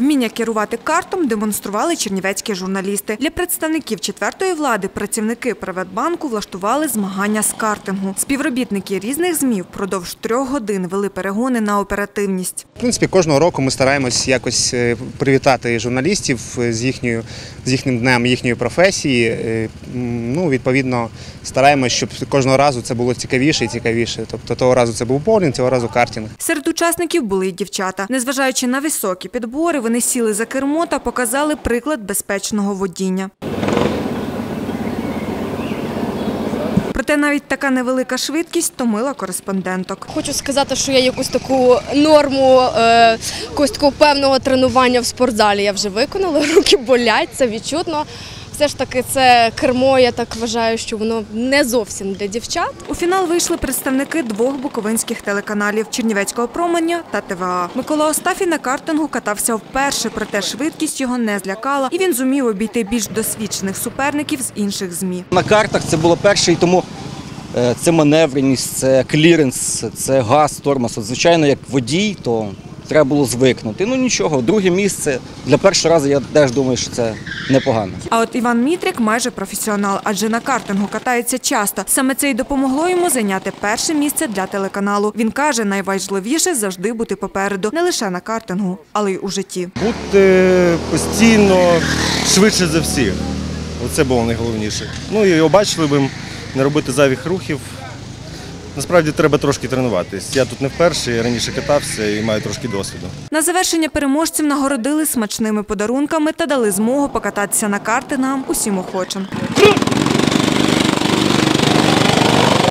Вміння керувати картом демонстрували чернівецькі журналісти. Для представників четвертої влади працівники Приватбанку влаштували змагання з картингу. Співробітники різних ЗМІ впродовж трьох годин вели перегони на оперативність. В принципі, кожного року ми стараємось якось е, привітати журналістів е, з їхньою з їхнім днем їхньої професії. Е, Ну, відповідно, стараємось, щоб кожного разу це було цікавіше і цікавіше. Тобто того разу це був боулінг, цього разу картинг. Серед учасників були й дівчата. Незважаючи на високі підбори, вони сіли за кермо та показали приклад безпечного водіння. Проте навіть така невелика швидкість томила кореспонденток. Хочу сказати, що я якусь таку норму, е, якогось такого певного тренування в спортзалі я вже виконала. Руки болять, це відчутно. Все ж таки, це кермо, я так вважаю, що воно не зовсім для дівчат. У фінал вийшли представники двох буковинських телеканалів Чернівецького променя та ТВА. Микола Остафій на картингу катався вперше, проте швидкість його не злякала, і він зумів обійти більш досвідчених суперників з інших змі. На картах це було перше, і тому е, це маневреність, це кліренс, це газ, тормоз. От, звичайно, як водій, то треба було звикнути. Ну нічого, друге місце. Для першого разу я теж думаю, що це непогано. А от Іван Мітрик майже професіонал, адже на картингу катається часто. Саме це й допомогло йому зайняти перше місце для телеканалу. Він каже, найважливіше завжди бути попереду, не лише на картингу, але й у житті. Бути постійно швидше за всіх. Оце було найголовніше. Ну і обачливим, не робити зайвих рухів. Насправді треба трошки тренуватись. Я тут не вперше, я раніше катався і маю трошки досвіду. На завершення переможців нагородили смачними подарунками та дали змогу покататися на картингам усім охочим.